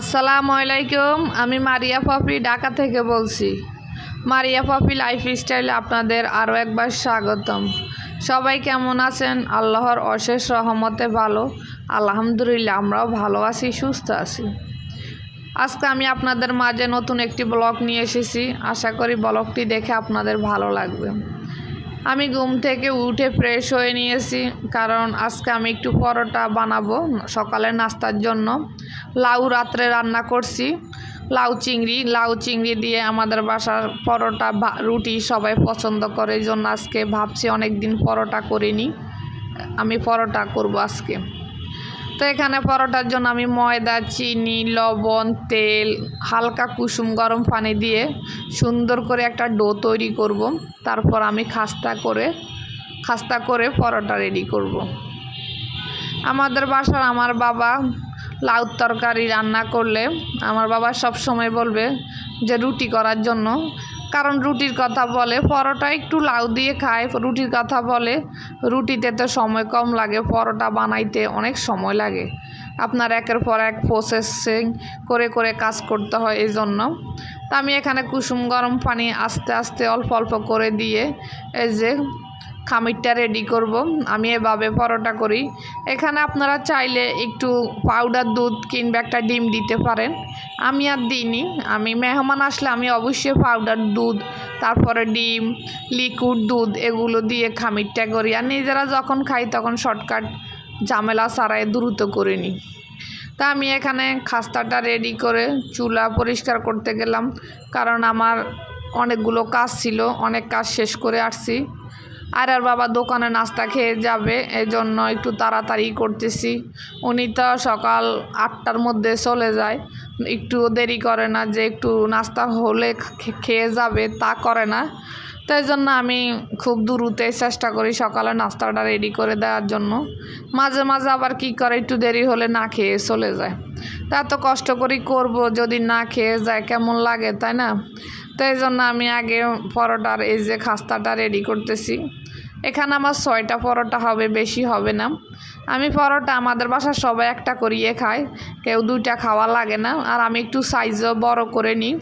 আসসালামু আলাইকুম, আমি মারিয়া পপি ঢাকা থেকে বলছি। মারিয়া পপি লাইফ স্টাইলে আপনাদের আরও একবার স্বাগতম। সবাই কেমন আছেন? আল্লাহর অশেষ রহমতে ভালো। আলহামদুলিল্লাহ, আমরাও ভালো আছি, সুস্থ আছি। আজকে আমি আপনাদের মাঝে নতুন একটি ব্লগ নিয়ে এসেছি। আশা করি ব্লগটি দেখে আপনাদের ভালো লাগবে। আমি ঘুম থেকে উঠে ফ্রেশ হয়ে নিয়েছি, কারণ আজকে আমি একটু পরোটা বানাবো সকালের নাস্তার জন্য। লাউ রাত্রে রান্না করছি। লাউ চিংড়ি লাউ চিংড়ি দিয়ে আমাদের বাসার পরোটা রুটি সবাই পছন্দ করে, এই জন্য আজকে ভাবছি অনেক দিন পরোটা করিনি। আমি পরোটা করব আজকে। তো এখানে পরোটার জন্য আমি ময়দা, চিনি, লবণ, তেল, হালকা কুসুম গরম পানি দিয়ে সুন্দর করে একটা ডো তৈরি করব তারপর আমি খাস্তা করে খাস্তা করে পরোটা রেডি করব। আমাদের বাসার আমার বাবা লাউ তরকারি রান্না করলে আমার বাবা সব সময় বলবে যে রুটি করার জন্য কারণ রুটির কথা বলে, পরোটা একটু লাউ দিয়ে খায়, রুটির কথা বলে। রুটিতে তো সময় কম লাগে, পরোটা বানাইতে অনেক সময় লাগে। আপনার একের পর এক প্রসেসিং করে করে কাজ করতে হয় এই জন্য তা আমি এখানে কুসুম গরম পানি আস্তে আস্তে অল্প অল্প করে দিয়ে এই যে খামিরটা রেডি করব। আমি এভাবে পরোটা করি। এখানে আপনারা চাইলে একটু পাউডার দুধ কিংবা একটা ডিম দিতে পারেন। আমি আর দিইনি। আমি মেহমান আসলে আমি অবশ্যই পাউডার দুধ, তারপরে ডিম লিকুইড দুধ এগুলো দিয়ে খামিরটা করি। আর নিজেরা যখন খাই তখন শর্টকাট ঝামেলা ছাড়াই দ্রুত করে নিই। তা আমি এখানে খাস্তাটা রেডি করে চুলা পরিষ্কার করতে গেলাম। কারণ আমার অনেকগুলো কাজ ছিল, অনেক কাজ শেষ করে আসছি। আর আর বাবা দোকানে নাস্তা খেয়ে যাবে এই জন্য একটু তাড়াতাড়ি করতেছি। উনি তো সকাল আটটার মধ্যে চলে যায়, একটু দেরি করে না যে একটু নাস্তা হলে খেয়ে যাবে, তা করে না। তাই জন্য আমি খুব দ্রুতই চেষ্টা করি সকালে নাস্তাটা রেডি করে দেওয়ার জন্য। মাঝে মাঝে আবার কি করে, একটু দেরি হলে না খেয়ে চলে যায়। তা এত কষ্ট করি করব, যদি না খেয়ে যায় কেমন লাগে, তাই না? তাই জন্য আমি আগে পরোটার এই যে খাস্তাটা রেডি করতেছি। এখানে আমার ছয়টা পরোটা হবে, বেশি হবে না। আমি পরোটা আমাদের বাসার সবাই একটা করিয়ে খায়, কেউ দুইটা খাওয়া লাগে না। আর আমি একটু সাইজও বড় করে নিই,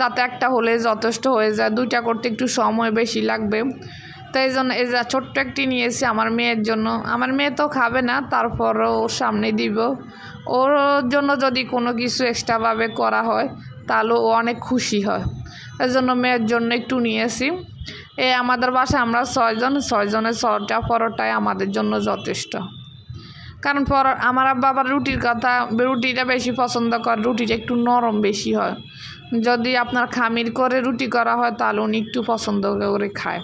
যাতে একটা হলে যথেষ্ট হয়ে যায়। দুইটা করতে একটু সময় বেশি লাগবে। তো এই জন্য এই যা ছোট্ট একটি নিয়েছি আমার মেয়ের জন্য। আমার মেয়ে তো খাবে না, তারপরও ওর সামনে দিব। ওর জন্য যদি কোনো কিছু এক্সট্রাভাবে করা হয়, তাহলে ও অনেক খুশি হয়। এই জন্য মেয়ের জন্য একটু নিয়েছি। এই আমাদের বাসায় আমরা ছয়জন, ছয়জনের ছটা পরোটাই আমাদের জন্য যথেষ্ট। কারণ পর, আমার বাবার রুটির কথা, রুটিটা বেশি পছন্দ করে, রুটিটা একটু নরম বেশি হয়। যদি আপনার খামির করে রুটি করা হয়, তাহলে উনি একটু পছন্দ করে খায়।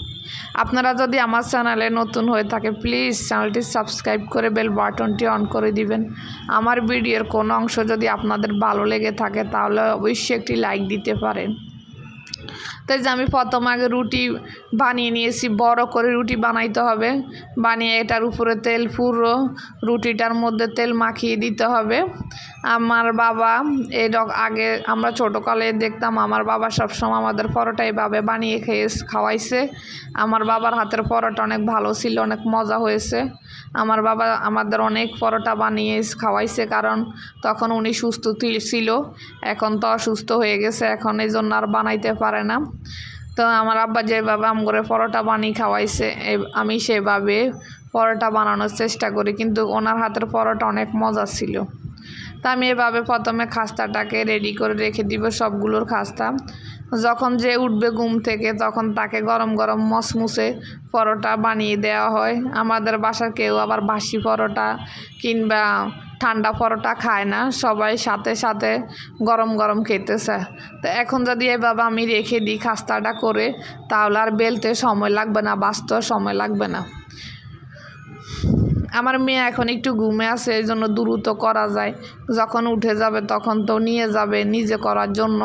আপনারা যদি আমার চ্যানেলে নতুন হয়ে থাকে, প্লিজ চ্যানেলটি সাবস্ক্রাইব করে বেল বাটনটি অন করে দিবেন। আমার ভিডিওর কোনো অংশ যদি আপনাদের ভালো লেগে থাকে, তাহলে অবশ্যই একটি লাইক দিতে পারেন। তাই যে আমি প্রথম আগে রুটি বানিয়ে নিয়েছি, বড় করে রুটি বানাইতে হবে। বানিয়ে এটার উপরে তেল পুরো রুটিটার মধ্যে তেল মাখিয়ে দিতে হবে। আমার বাবা এই আগে আমরা ছোটোকালে দেখতাম, আমার বাবা সবসময় আমাদের পরোটা এভাবে বানিয়ে খেয়ে খাওয়াইছে। আমার বাবার হাতের পরোটা অনেক ভালো ছিল, অনেক মজা হয়েছে। আমার বাবা আমাদের অনেক পরোটা বানিয়ে খাওয়াইছে, কারণ তখন উনি সুস্থ ছিল। এখন তো অসুস্থ হয়ে গেছে, এখন এই জন্য আর বানাইতে পারে না। তো আমার আব্বা যেভাবে আম করে পরোটা বানিয়ে খাওয়াইছে আমি সেভাবে পরোটা বানানোর চেষ্টা করি, কিন্তু ওনার হাতের পরোটা অনেক মজা ছিল। তা আমি এভাবে প্রথমে খাস্তাটাকে রেডি করে রেখে দিব সবগুলোর খাস্তা। যখন যে উঠবে ঘুম থেকে, তখন তাকে গরম গরম মসমুসে পরোটা বানিয়ে দেওয়া হয়। আমাদের বাসার কেউ আবার বাসি পরোটা কিংবা ঠান্ডা পরোটা খায় না, সবাই সাথে সাথে গরম গরম খেতেছে। তো এখন যদি এভাবে আমি রেখে দিই খাস্তাটা করে, তাহলে আর বেলতে সময় লাগবে না, বাঁচতেও সময় লাগবে না। আমার মেয়ে এখন একটু ঘুমে আছে এই জন্য দ্রুত করা যায়। যখন উঠে যাবে তখন তো নিয়ে যাবে নিজে করার জন্য।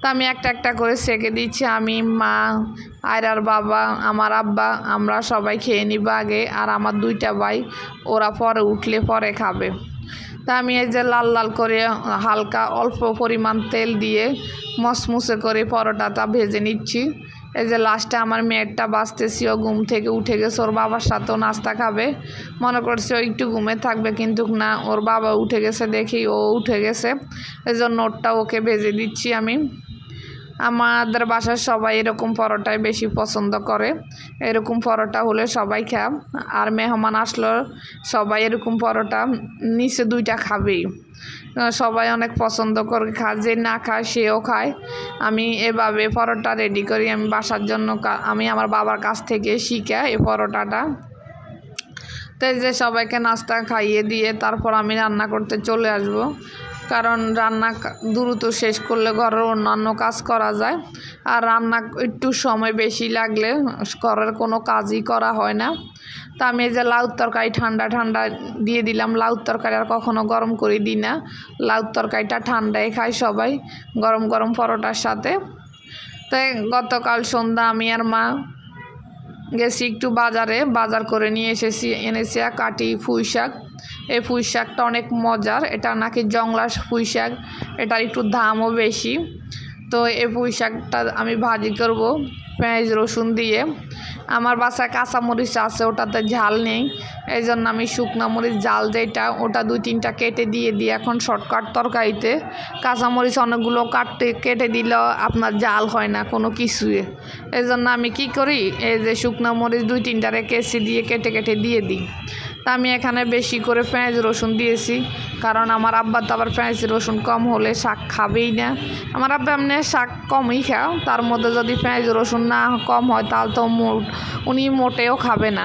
তো আমি একটা একটা করে সেকে দিচ্ছি। আমি, মা, আয়রার বাবা, আমার আব্বা, আমরা সবাই খেয়ে নিব আগে। আর আমার দুইটা ভাই, ওরা পরে উঠলে পরে খাবে। তা আমি এই যে লাল লাল করে হালকা অল্প পরিমাণ তেল দিয়ে মসমুসে করে পরোটাটা ভেজে নিচ্ছি। এই যে লাস্টে আমার মেয়েরটা বাঁচতেছি, ও ঘুম থেকে উঠে গেছে, ওর বাবার সাথেও নাস্তা খাবে। মনে করছে ও একটু ঘুমে থাকবে, কিন্তু না, ওর বাবা উঠে গেছে দেখি, ও উঠে গেছে। এই জন্য ওরটা ওকে ভেজে দিচ্ছি আমি। আমাদের বাসার সবাই এরকম পরোটাই বেশি পছন্দ করে। এরকম পরোটা হলে সবাই খায়। আর মেহমান আসলো, সবাই এরকম পরোটা নিচে দুইটা খাবেই। সবাই অনেক পছন্দ করে খায়, যে না খায় সেও খায়। আমি এভাবে পরোটা রেডি করি। আমি বাসার জন্য আমি আমার বাবার কাছ থেকে শিখা এই পরোটাটা। তো যে সবাইকে নাস্তা খাইয়ে দিয়ে তারপর আমি রান্না করতে চলে আসব। কারণ রান্না দ্রুত শেষ করলে ঘরের অন্যান্য কাজ করা যায়। আর রান্না একটু সময় বেশি লাগলে ঘরের কোনো কাজই করা হয় না। তা আমি এই যে লাউ তরকারি ঠান্ডা ঠান্ডা দিয়ে দিলাম। লাউ তরকারি আর কখনো গরম করে দিই না। লাউ তরকারিটা ঠান্ডায় খাই সবাই গরম গরম পরোটার সাথে। তাই গতকাল সন্ধ্যা আমি আর মা গেছি একটু বাজারে। বাজার করে নিয়ে এসেছি, এনেছি কাটি পুঁই শাক এই পুঁই শাকটা অনেক মজার। এটা নাকি জংলা পুঁই শাক এটার একটু দামও বেশি। তো এই পুঁই শাকটা আমি ভাজি করব পেঁয়াজ, রসুন দিয়ে। আমার বাসায় কাঁচামরিচ আছে, ওটাতে ঝাল নেই। এই জন্য আমি শুকনো মরিচ, জাল যেটা ওটা দুই তিনটা কেটে দিয়ে দিই। এখন শর্টকাট তরকারিতে কাঁচামরিচ অনেকগুলো কাটতে, কেটে দিলেও আপনার জাল হয় না কোনো কিছুই। এই জন্য আমি কি করি, এই যে শুকনো মরিচ দুই তিনটারে কেসি দিয়ে কেটে কেটে দিয়ে দিই। তা আমি এখানে বেশি করে পেঁয়াজ রসুন দিয়েছি। কারণ আমার আব্বা তো আবার পেঁয়াজ রসুন কম হলে শাক খাবেই না। আমার আব্বা এমনি শাক কমই খাও তার মধ্যে যদি পেঁয়াজ রসুন না কম হয় তাহলে তো উনি মোটেও খাবে না।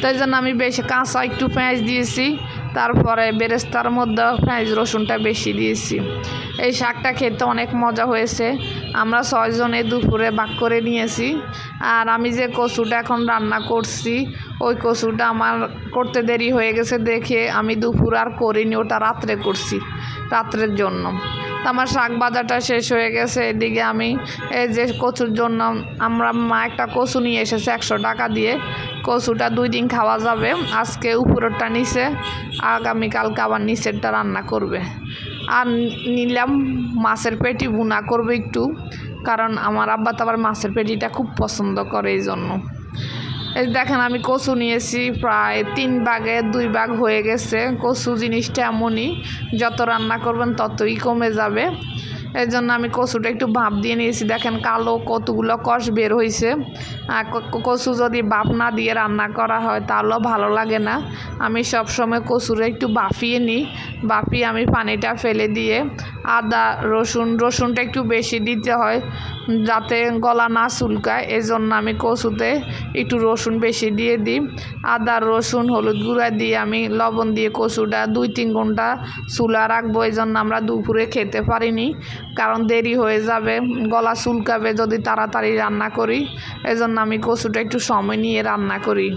তাই জন্য আমি বেশি কাঁচা একটু পেঁয়াজ দিয়েছি। তারপরে বেরেস্তার মধ্যে পেঁয়াজ রসুনটা বেশি দিয়েছি। এই শাকটা খেতে অনেক মজা হয়েছে। আমরা ছয়জনে দুপুরে ভাগ করে নিয়েছি। আর আমি যে কচুটা এখন রান্না করছি, ওই কচুটা আমার করতে দেরি হয়ে গেছে দেখে আমি দুপুর আর করিনি, ওটা রাত্রে করছি, রাত্রের জন্য। তো আমার শাক বাজারটা শেষ হয়ে গেছে, এদিকে আমি এই যে কচুর জন্য আমরা মা একটা কচু নিয়ে এসেছে একশো টাকা দিয়ে। কচুটা দুই দিন খাওয়া যাবে, আজকে উপরেরটা নিচে আগামীকালকে আবার নিচেরটা রান্না করবে। আর নিলাম মাছের পেটি, ভুনা করবে একটু, কারণ আমার আব্বা তো আবার মাছের পেটিটা খুব পছন্দ করে এই জন্য দেখেন, আমি কচু নিয়েছি প্রায় তিন ভাগে দুই ভাগ হয়ে গেছে। কচু জিনিসটা এমনই, যত রান্না করবেন ততই কমে যাবে। এই জন্য আমি কচুটা একটু ভাপ দিয়ে নিয়েছি। দেখেন, কালো কতগুলো কষ বের হয়েছে কচু যদি ভাপ না দিয়ে রান্না করা হয়, তাহলেও ভালো লাগে না। আমি সবসময় কচুরে একটু বাফিয়ে নিই। বাফিয়ে আমি পানিটা ফেলে দিয়ে আদা, রসুন, রসুনটা একটু বেশি দিতে হয় যাতে গলা না চুলকায়। এই জন্য আমি কচুতে একটু রসুন বেশি দিয়ে দিই। আদা, রসুন, হলুদ গুঁড়া দিয়ে আমি লবণ দিয়ে কচুটা দুই তিন ঘণ্টা চুলা রাখব। এই জন্য আমরা দুপুরে খেতে পারিনি, কারণ দেরি হয়ে যাবে, গলা চুলকাবে যদি তাড়াতাড়ি রান্না করি। এই জন্য আমি কচুটা একটু সময় নিয়ে রান্না করি।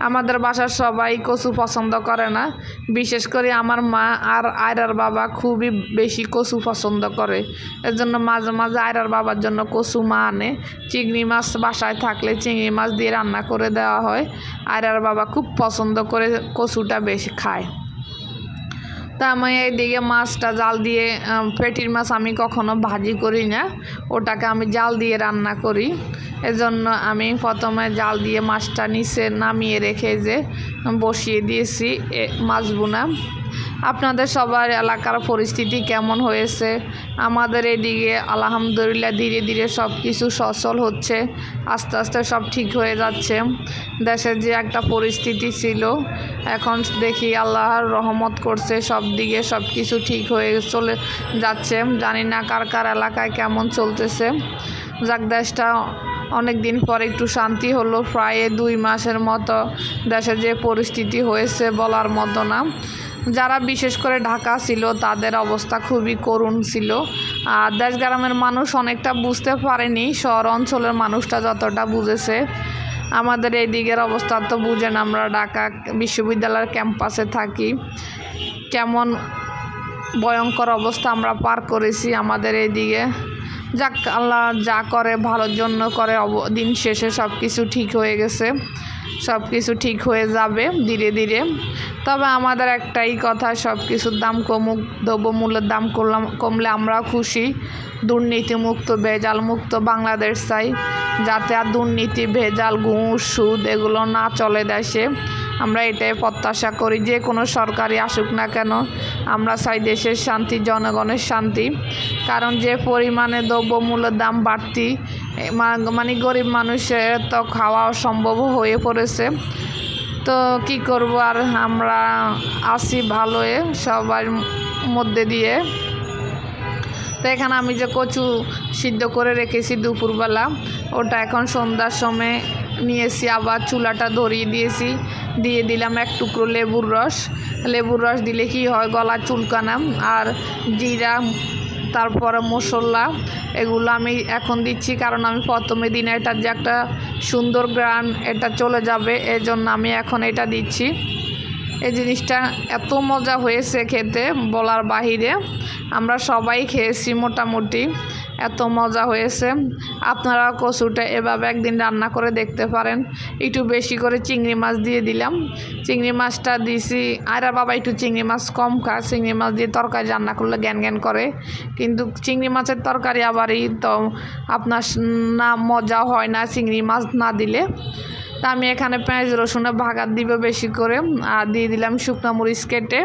আমাদের বাসার সবাই কচু পছন্দ করে না। বিশেষ করে আমার মা আর আয়রার বাবা খুবই বেশি কচু পছন্দ করে। এর জন্য মাঝে মাঝে আয়রার বাবার জন্য কচু মা আনে। চিংড়ি মাছ বাসায় থাকলে চিংড়ি মাছ দিয়ে রান্না করে দেওয়া হয়। আয়রার বাবা খুব পছন্দ করে কচুটা বেশি খায়। তা আমি এইদিকে মাছটা জাল দিয়ে পেটির মাছ আমি কখনো ভাজি করি না। ওটাকে আমি জাল দিয়ে রান্না করি। এজন্য আমি প্রথমে জাল দিয়ে মাছটা নিচে নামিয়ে রেখে যে বসিয়ে দিয়েছি মাছ বোনা আপনাদের সবার এলাকার পরিস্থিতি কেমন হয়েছে? আমাদের এদিকে আলহামদুলিল্লাহ ধীরে ধীরে সব কিছু সচল হচ্ছে, আস্তে আস্তে সব ঠিক হয়ে যাচ্ছে। দেশের যে একটা পরিস্থিতি ছিল, এখন দেখি আল্লাহর রহমত করছে, সব দিকে সব কিছু ঠিক হয়ে চলে যাচ্ছে। জানি না কার কার এলাকায় কেমন চলতেছে। যাক, দেশটা অনেক দিন পর একটু শান্তি হলো, প্রায় দুই মাসের মতো দেশে যে পরিস্থিতি হয়েছে বলার মতো না। যারা বিশেষ করে ঢাকা ছিল, তাদের অবস্থা খুবই করুণ ছিল। আর দেশ গ্রামের মানুষ অনেকটা বুঝতে পারেনি, শহর অঞ্চলের মানুষটা যতটা বুঝেছে। আমাদের এই দিকের অবস্থা তো বুঝেন আমরা, ঢাকা বিশ্ববিদ্যালয়ের ক্যাম্পাসে থাকি। কেমন ভয়ঙ্কর অবস্থা আমরা পার করেছি আমাদের এইদিকে যাক, আল্লাহ যা করে, ভালোর জন্য করে দিন শেষে সব কিছু ঠিক হয়ে গেছে। সব কিছু ঠিক হয়ে যাবে ধীরে ধীরে। তবে আমাদের একটাই কথা সব কিছুর দাম কমুক, দ্রব্যমূল্যের দাম করলাম, কমলে আমরা খুশি। দুর্নীতিমুক্ত ভেজাল মুক্ত বাংলাদেশ চাই। যাতে আর দুর্নীতি, ভেজাল, ঘুষ, সুদ এগুলো না চলে দেশে। আমরা এটাই প্রত্যাশা করি, যে কোনো সরকারি আসুক না কেন, আমরা চাই দেশের শান্তি, জনগণের শান্তি। কারণ যে পরিমাণে দ্রব্যমূল্যের দাম বাড়তি মানে গরিব মানুষের তো খাওয়া সম্ভব হয়ে পড়েছে। তো কি করব আর আমরা আছি ভালোয়ে সবার মধ্যে দিয়ে। তো এখানে আমি যে কচু সিদ্ধ করে রেখেছি দুপুরবেলা, ওটা এখন সন্ধ্যার সময় নিয়েছি, আবার চুলাটা ধরিয়ে দিয়েছি। দিয়ে দিলাম এক টুকরো লেবুর রস। লেবুর রস দিলে কি হয় গলা চুলকানা আর জিরা তারপরে মশলা, এগুলো আমি এখন দিচ্ছি কারণ আমি প্রথমে দিনে এটার যে একটা সুন্দর গ্রান এটা চলে যাবে, এজন্য আমি এখন এটা দিচ্ছি। এই জিনিসটা এত মজা হয়েছে খেতে বলার বাহিরে। আমরা সবাই খেয়েছি মোটামুটি। এত মজা হয়েছে। আপনারা কচুটা এভাবে একদিন রান্না করে দেখতে পারেন। একটু বেশি করে চিংড়ি মাছ দিয়ে দিলাম। চিংড়ি মাছটা দিছি। আর বাবা একটু চিংড়ি মাছ কম খায়। চিংড়ি মাছ দিয়ে তরকারি রান্না করলে জ্ঞান জ্ঞান করে। কিন্তু চিংড়ি মাছের তরকারি আবারই তো আপনার না মজা হয় না চিংড়ি মাছ না দিলে। তা আমি এখানে পেঁয়াজ রসুনে ভাগাত দিব বেশি করে। আর দিয়ে দিলাম শুকনো মরিচ কেটে।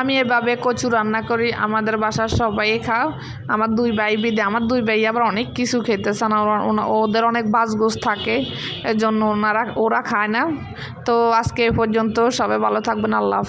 আমি এভাবে কচু রান্না করি, আমাদের বাসার সবাই খাও। আমার দুই ভাই বিদে, আমার দুই ভাই আবার অনেক কিছু খেতে চান ওদের অনেক বাসগোস থাকে, এর জন্য ওনারা ওরা খায় না। তো আজকে এ পর্যন্ত সবাই ভালো থাকবেন, আল্লাহ